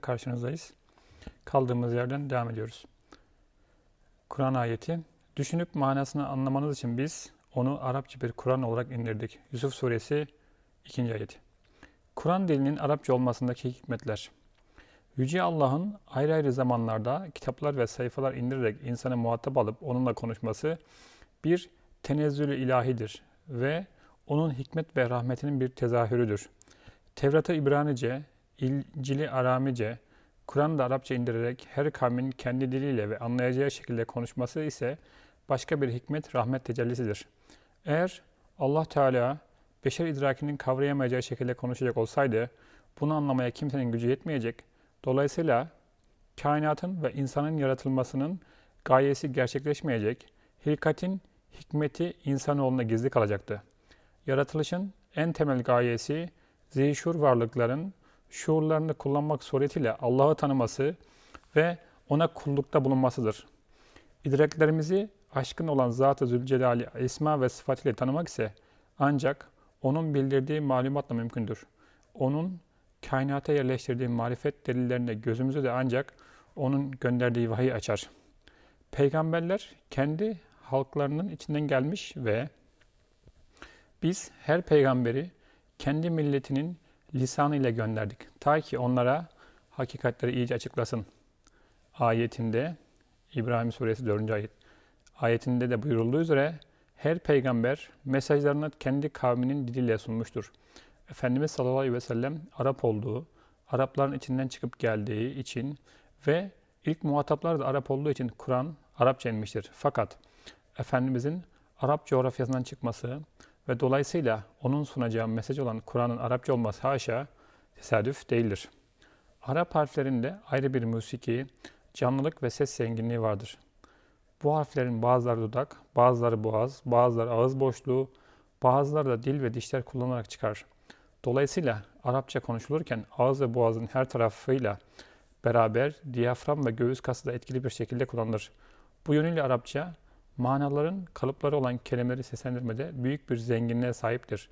karşınızdayız. Kaldığımız yerden devam ediyoruz. Kur'an ayeti. Düşünüp manasını anlamanız için biz onu Arapça bir Kur'an olarak indirdik. Yusuf Suresi 2. ayet. Kur'an dilinin Arapça olmasındaki hikmetler. Yüce Allah'ın ayrı ayrı zamanlarda kitaplar ve sayfalar indirerek insanı muhatap alıp onunla konuşması bir tenezzülü ilahidir ve onun hikmet ve rahmetinin bir tezahürüdür. Tevrat'ı İbranice, İncil'i Aramice, Kur'an'ı da Arapça indirerek her kavmin kendi diliyle ve anlayacağı şekilde konuşması ise başka bir hikmet, rahmet tecellisidir. Eğer Allah Teala beşer idrakinin kavrayamayacağı şekilde konuşacak olsaydı, bunu anlamaya kimsenin gücü yetmeyecek. Dolayısıyla kainatın ve insanın yaratılmasının gayesi gerçekleşmeyecek, hilkatin hikmeti insanoğluna gizli kalacaktı. Yaratılışın en temel gayesi zihşur varlıkların şuurlarını kullanmak suretiyle Allah'ı tanıması ve ona kullukta bulunmasıdır. İdraklerimizi aşkın olan Zat-ı Zülcelal'i esma ve sıfatıyla tanımak ise ancak onun bildirdiği malumatla mümkündür. Onun kainata yerleştirdiği marifet delillerine gözümüzü de ancak onun gönderdiği vahiy açar. Peygamberler kendi halklarının içinden gelmiş ve biz her peygamberi kendi milletinin lisanıyla gönderdik. Ta ki onlara hakikatleri iyice açıklasın. Ayetinde İbrahim Suresi 4. ayet. Ayetinde de buyurulduğu üzere her peygamber mesajlarını kendi kavminin diliyle sunmuştur. Efendimiz sallallahu aleyhi ve sellem Arap olduğu, Arapların içinden çıkıp geldiği için ve ilk muhataplar da Arap olduğu için Kur'an Arapça inmiştir. Fakat Efendimizin Arap coğrafyasından çıkması ve dolayısıyla onun sunacağı mesaj olan Kur'an'ın Arapça olması haşa tesadüf değildir. Arap harflerinde ayrı bir musiki, canlılık ve ses zenginliği vardır. Bu harflerin bazıları dudak, bazıları boğaz, bazıları ağız boşluğu, bazıları da dil ve dişler kullanarak çıkar. Dolayısıyla Arapça konuşulurken ağız ve boğazın her tarafıyla beraber diyafram ve göğüs kası da etkili bir şekilde kullanılır. Bu yönüyle Arapça manaların kalıpları olan kelimeleri seslendirmede büyük bir zenginliğe sahiptir.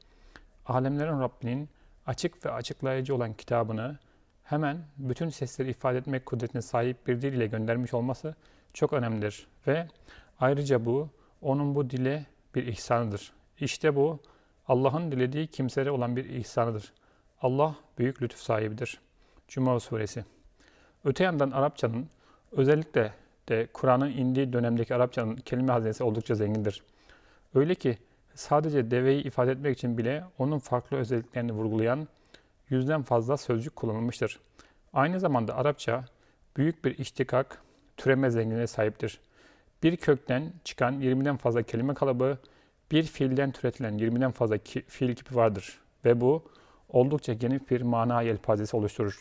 Alemlerin Rabbinin açık ve açıklayıcı olan kitabını hemen bütün sesleri ifade etmek kudretine sahip bir dil ile göndermiş olması çok önemlidir ve ayrıca bu onun bu dile bir ihsanıdır. İşte bu Allah'ın dilediği kimselere olan bir ihsanıdır. Allah büyük lütuf sahibidir. Cuma suresi. Öte yandan Arapçanın özellikle de Kur'an'ın indiği dönemdeki Arapçanın kelime hazinesi oldukça zengindir. Öyle ki sadece deveyi ifade etmek için bile onun farklı özelliklerini vurgulayan yüzden fazla sözcük kullanılmıştır. Aynı zamanda Arapça büyük bir iştikak, türeme zenginliğine sahiptir. Bir kökten çıkan 20'den fazla kelime kalıbı, bir fiilden türetilen 20'den fazla ki, fiil kipi vardır ve bu oldukça geniş bir mana yelpazesi oluşturur.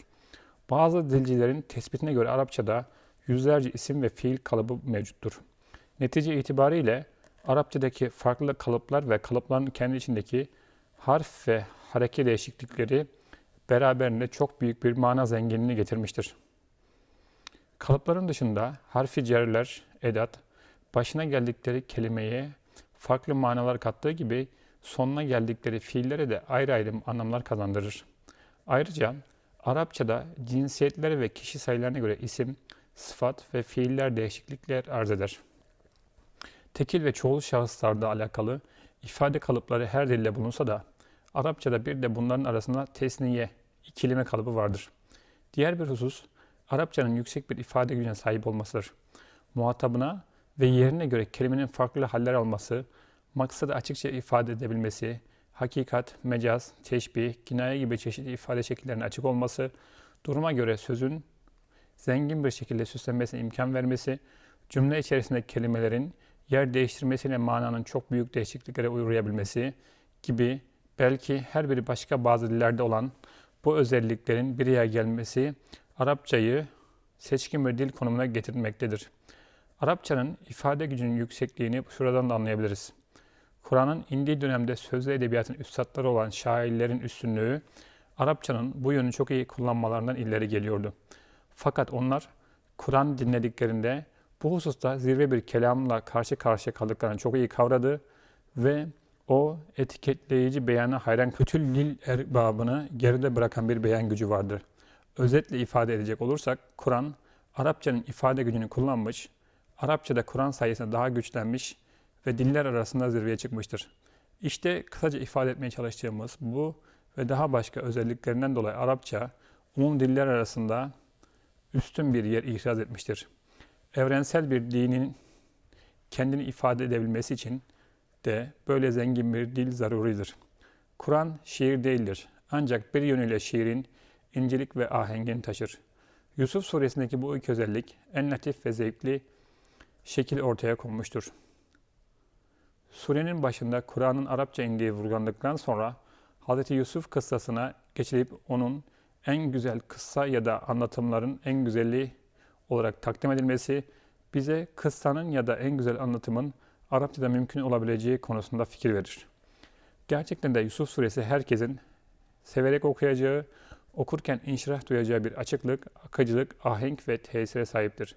Bazı dilcilerin tespitine göre Arapçada yüzlerce isim ve fiil kalıbı mevcuttur. Netice itibariyle Arapçadaki farklı kalıplar ve kalıpların kendi içindeki harf ve hareke değişiklikleri beraberinde çok büyük bir mana zenginliğini getirmiştir. Kalıpların dışında harfi cerler, edat, başına geldikleri kelimeye farklı manalar kattığı gibi sonuna geldikleri fiillere de ayrı ayrı anlamlar kazandırır. Ayrıca Arapçada cinsiyetlere ve kişi sayılarına göre isim, sıfat ve fiiller değişiklikler arz eder. Tekil ve çoğul şahıslarda alakalı ifade kalıpları her dilde bulunsa da Arapçada bir de bunların arasında tesniye, ikilime kalıbı vardır. Diğer bir husus, Arapçanın yüksek bir ifade gücüne sahip olmasıdır. Muhatabına ve yerine göre kelimenin farklı haller alması, maksadı açıkça ifade edebilmesi, hakikat, mecaz, teşbih, kinaye gibi çeşitli ifade şekillerine açık olması, duruma göre sözün zengin bir şekilde süslenmesine imkan vermesi, cümle içerisinde kelimelerin yer değiştirmesiyle mananın çok büyük değişikliklere uğrayabilmesi gibi belki her biri başka bazı dillerde olan bu özelliklerin bir araya gelmesi Arapçayı seçkin bir dil konumuna getirmektedir. Arapçanın ifade gücünün yüksekliğini şuradan da anlayabiliriz. Kur'an'ın indiği dönemde sözlü edebiyatın üstadları olan şairlerin üstünlüğü, Arapçanın bu yönü çok iyi kullanmalarından ileri geliyordu. Fakat onlar Kur'an dinlediklerinde bu hususta zirve bir kelamla karşı karşıya kaldıklarını çok iyi kavradı ve o etiketleyici beyana hayran kötü dil erbabını geride bırakan bir beyan gücü vardır. özetle ifade edecek olursak Kur'an Arapçanın ifade gücünü kullanmış, Arapçada Kur'an sayesinde daha güçlenmiş ve diller arasında zirveye çıkmıştır. İşte kısaca ifade etmeye çalıştığımız bu ve daha başka özelliklerinden dolayı Arapça umum diller arasında üstün bir yer ihraz etmiştir. Evrensel bir dinin kendini ifade edebilmesi için de böyle zengin bir dil zaruridir. Kur'an şiir değildir. Ancak bir yönüyle şiirin incelik ve ahengini taşır. Yusuf suresindeki bu iki özellik en latif ve zevkli şekil ortaya konmuştur. Surenin başında Kur'an'ın Arapça indiği vurgulandıktan sonra Hz. Yusuf kıssasına geçilip onun en güzel kıssa ya da anlatımların en güzeli olarak takdim edilmesi bize kıssanın ya da en güzel anlatımın Arapçada mümkün olabileceği konusunda fikir verir. Gerçekten de Yusuf suresi herkesin severek okuyacağı, okurken inşirah duyacağı bir açıklık, akıcılık, ahenk ve tesire sahiptir.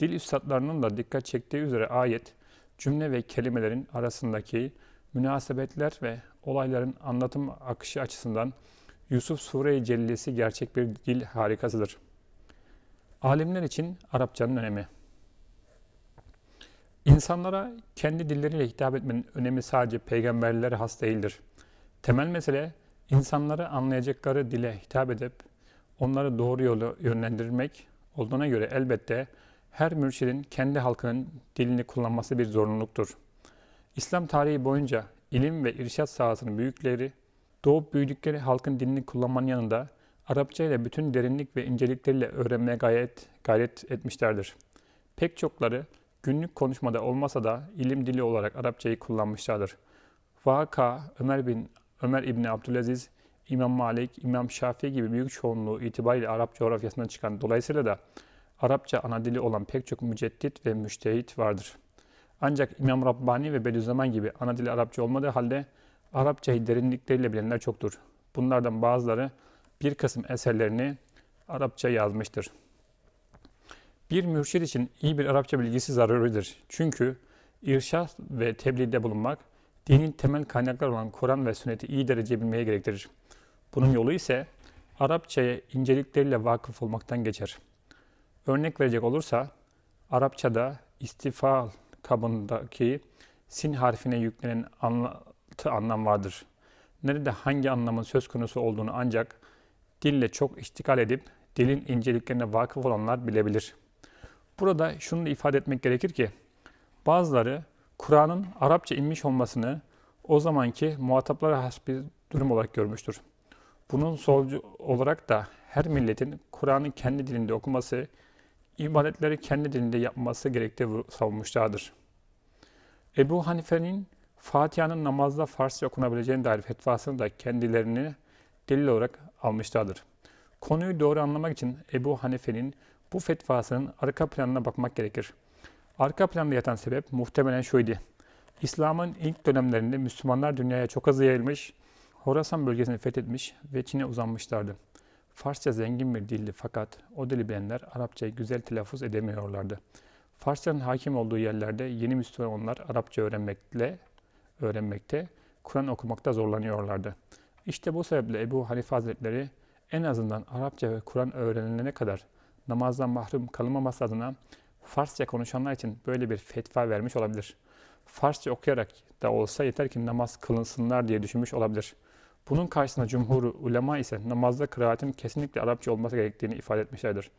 Dil üstadlarının da dikkat çektiği üzere ayet, cümle ve kelimelerin arasındaki münasebetler ve olayların anlatım akışı açısından Yusuf Sure-i Cellesi gerçek bir dil harikasıdır. Alimler için Arapçanın önemi İnsanlara kendi dilleriyle hitap etmenin önemi sadece peygamberlere has değildir. Temel mesele insanları anlayacakları dile hitap edip onları doğru yola yönlendirmek olduğuna göre elbette her mürşidin kendi halkının dilini kullanması bir zorunluluktur. İslam tarihi boyunca ilim ve irşat sahasının büyükleri doğup büyüdükleri halkın dilini kullanmanın yanında Arapça ile bütün derinlik ve incelikleriyle öğrenmeye gayet gayret etmişlerdir. Pek çokları günlük konuşmada olmasa da ilim dili olarak Arapçayı kullanmışlardır. Vaka, Ömer bin Ömer İbni Abdülaziz, İmam Malik, İmam Şafii gibi büyük çoğunluğu itibariyle Arap coğrafyasından çıkan dolayısıyla da Arapça ana dili olan pek çok müceddit ve müştehit vardır. Ancak İmam Rabbani ve Bediüzzaman gibi ana dili Arapça olmadığı halde Arapçayı derinlikleriyle bilenler çoktur. Bunlardan bazıları bir kısım eserlerini Arapça yazmıştır. Bir mürşid için iyi bir Arapça bilgisi zaruridir. Çünkü irşat ve tebliğde bulunmak, dinin temel kaynakları olan Kur'an ve sünneti iyi derece bilmeye gerektirir. Bunun yolu ise Arapçaya incelikleriyle vakıf olmaktan geçer. Örnek verecek olursa, Arapçada istifal kabındaki sin harfine yüklenen anlatı anlam vardır. Nerede hangi anlamın söz konusu olduğunu ancak dille çok iştikal edip dilin inceliklerine vakıf olanlar bilebilir.'' Burada şunu ifade etmek gerekir ki bazıları Kur'an'ın Arapça inmiş olmasını o zamanki muhataplara has bir durum olarak görmüştür. Bunun solcu olarak da her milletin Kur'an'ı kendi dilinde okuması, ibadetleri kendi dilinde yapması gerektiği savunmuşlardır. Ebu Hanife'nin Fatiha'nın namazda Farsça okunabileceğine dair fetvasını da kendilerini delil olarak almışlardır. Konuyu doğru anlamak için Ebu Hanife'nin bu fetvasının arka planına bakmak gerekir. Arka planda yatan sebep muhtemelen şuydu. İslam'ın ilk dönemlerinde Müslümanlar dünyaya çok hızlı yayılmış, Horasan bölgesini fethetmiş ve Çin'e uzanmışlardı. Farsça zengin bir dildi fakat o dili bilenler Arapçayı güzel telaffuz edemiyorlardı. Farsçanın hakim olduğu yerlerde yeni Müslümanlar Arapça öğrenmekle öğrenmekte, Kur'an okumakta zorlanıyorlardı. İşte bu sebeple Ebu Hanife Hazretleri en azından Arapça ve Kur'an öğrenilene kadar namazdan mahrum kalınmaması adına Farsça konuşanlar için böyle bir fetva vermiş olabilir. Farsça okuyarak da olsa yeter ki namaz kılınsınlar diye düşünmüş olabilir. Bunun karşısında cumhur ulema ise namazda kıraatin kesinlikle Arapça olması gerektiğini ifade etmişlerdir.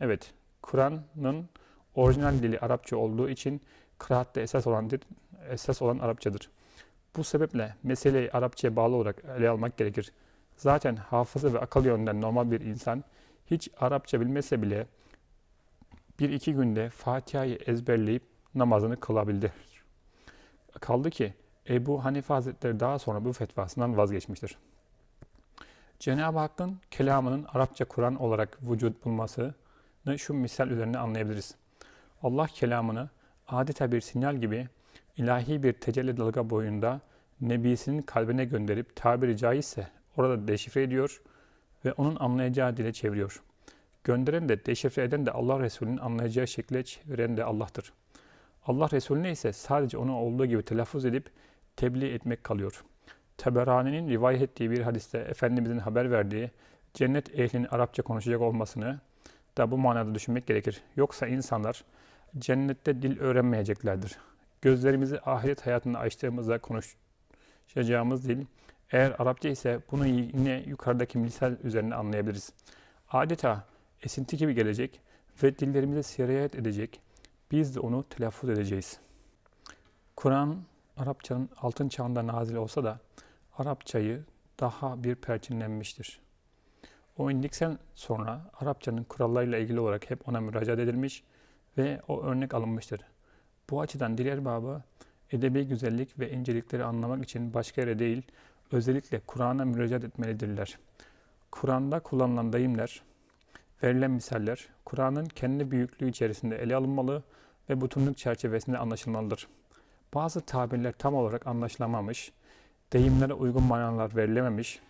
Evet, Kur'an'ın orijinal dili Arapça olduğu için kıraatte esas olan, esas olan Arapçadır. Bu sebeple meseleyi Arapçaya bağlı olarak ele almak gerekir. Zaten hafıza ve akıl yönünden normal bir insan hiç Arapça bilmese bile bir iki günde Fatiha'yı ezberleyip namazını kılabildi. Kaldı ki Ebu Hanife Hazretleri daha sonra bu fetvasından vazgeçmiştir. Cenab-ı Hakk'ın kelamının Arapça Kur'an olarak vücut bulmasını şu misal üzerine anlayabiliriz. Allah kelamını adeta bir sinyal gibi ilahi bir tecelli dalga boyunda Nebisinin kalbine gönderip tabiri caizse orada deşifre ediyor ve onun anlayacağı dile çeviriyor. Gönderen de, deşifre eden de Allah Resulü'nün anlayacağı şekilde çeviren de Allah'tır. Allah Resulüne ise sadece onu olduğu gibi telaffuz edip tebliğ etmek kalıyor. Teberani'nin rivayet ettiği bir hadiste Efendimizin haber verdiği cennet ehlinin Arapça konuşacak olmasını da bu manada düşünmek gerekir. Yoksa insanlar cennette dil öğrenmeyeceklerdir. Gözlerimizi ahiret hayatında açtığımızda konuşacağımız dil eğer Arapça ise bunu yine yukarıdaki misal üzerine anlayabiliriz. Adeta esinti gibi gelecek ve dillerimize sirayet edecek. Biz de onu telaffuz edeceğiz. Kur'an Arapçanın altın çağında nazil olsa da Arapçayı daha bir perçinlenmiştir. O indikten sonra Arapçanın kurallarıyla ilgili olarak hep ona müracaat edilmiş ve o örnek alınmıştır. Bu açıdan dil erbabı edebi güzellik ve incelikleri anlamak için başka yere değil, özellikle Kur'an'a müracaat etmelidirler. Kur'an'da kullanılan deyimler, verilen misaller, Kur'an'ın kendi büyüklüğü içerisinde ele alınmalı ve bütünlük çerçevesinde anlaşılmalıdır. Bazı tabirler tam olarak anlaşılamamış, deyimlere uygun manalar verilememiş,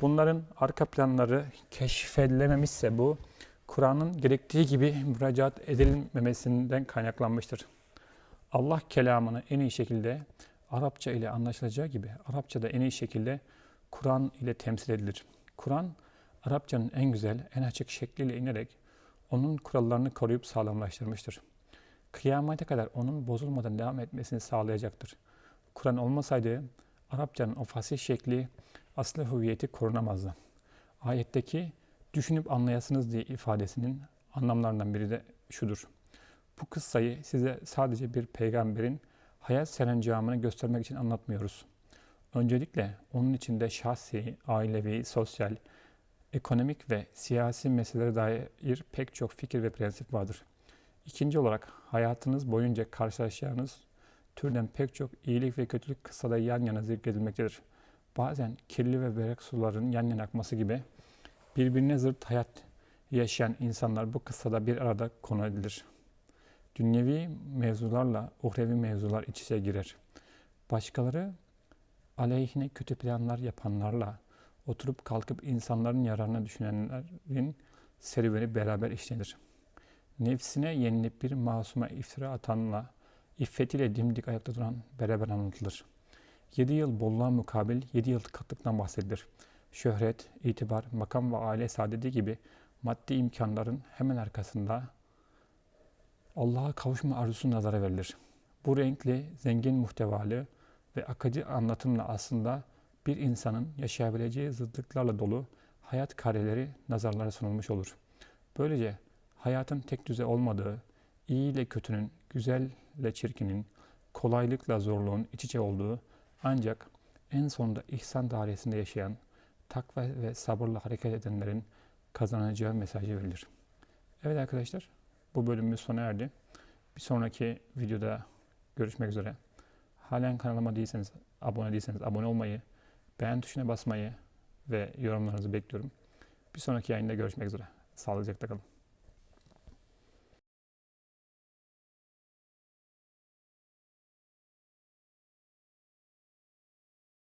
bunların arka planları keşfedilememişse bu, Kur'an'ın gerektiği gibi müracaat edilmemesinden kaynaklanmıştır. Allah kelamını en iyi şekilde Arapça ile anlaşılacağı gibi Arapça da en iyi şekilde Kur'an ile temsil edilir. Kur'an Arapçanın en güzel, en açık şekliyle inerek onun kurallarını koruyup sağlamlaştırmıştır. Kıyamete kadar onun bozulmadan devam etmesini sağlayacaktır. Kur'an olmasaydı Arapçanın o fasih şekli, aslı hüviyeti korunamazdı. Ayetteki düşünüp anlayasınız diye ifadesinin anlamlarından biri de şudur. Bu kıssayı size sadece bir peygamberin hayat serencamını göstermek için anlatmıyoruz. Öncelikle onun içinde şahsi, ailevi, sosyal, ekonomik ve siyasi meselelere dair pek çok fikir ve prensip vardır. İkinci olarak hayatınız boyunca karşılaşacağınız türden pek çok iyilik ve kötülük kıssada yan yana zikredilmektedir. Bazen kirli ve berek suların yan yana akması gibi birbirine zırt hayat yaşayan insanlar bu kıssada bir arada konu edilir. Dünyevi mevzularla uhrevi mevzular iç içe girer. Başkaları aleyhine kötü planlar yapanlarla oturup kalkıp insanların yararına düşünenlerin serüveni beraber işlenir. Nefsine yenilip bir masuma iftira atanla iffetiyle dimdik ayakta duran beraber anlatılır. Yedi yıl bolluğa mukabil yedi yıl katlıktan bahsedilir. Şöhret, itibar, makam ve aile saadeti gibi maddi imkanların hemen arkasında Allah'a kavuşma arzusu nazara verilir. Bu renkli, zengin muhtevalı ve akıcı anlatımla aslında bir insanın yaşayabileceği zıtlıklarla dolu hayat kareleri nazarlara sunulmuş olur. Böylece hayatın tek düze olmadığı, iyi ile kötünün, güzel ile çirkinin, kolaylıkla zorluğun iç içe olduğu ancak en sonunda ihsan dairesinde yaşayan, takva ve sabırla hareket edenlerin kazanacağı mesajı verilir. Evet arkadaşlar, bu bölümümüz sona erdi. Bir sonraki videoda görüşmek üzere. Halen kanalıma değilseniz, abone değilseniz abone olmayı, beğen tuşuna basmayı ve yorumlarınızı bekliyorum. Bir sonraki yayında görüşmek üzere. Sağlıcakla kalın.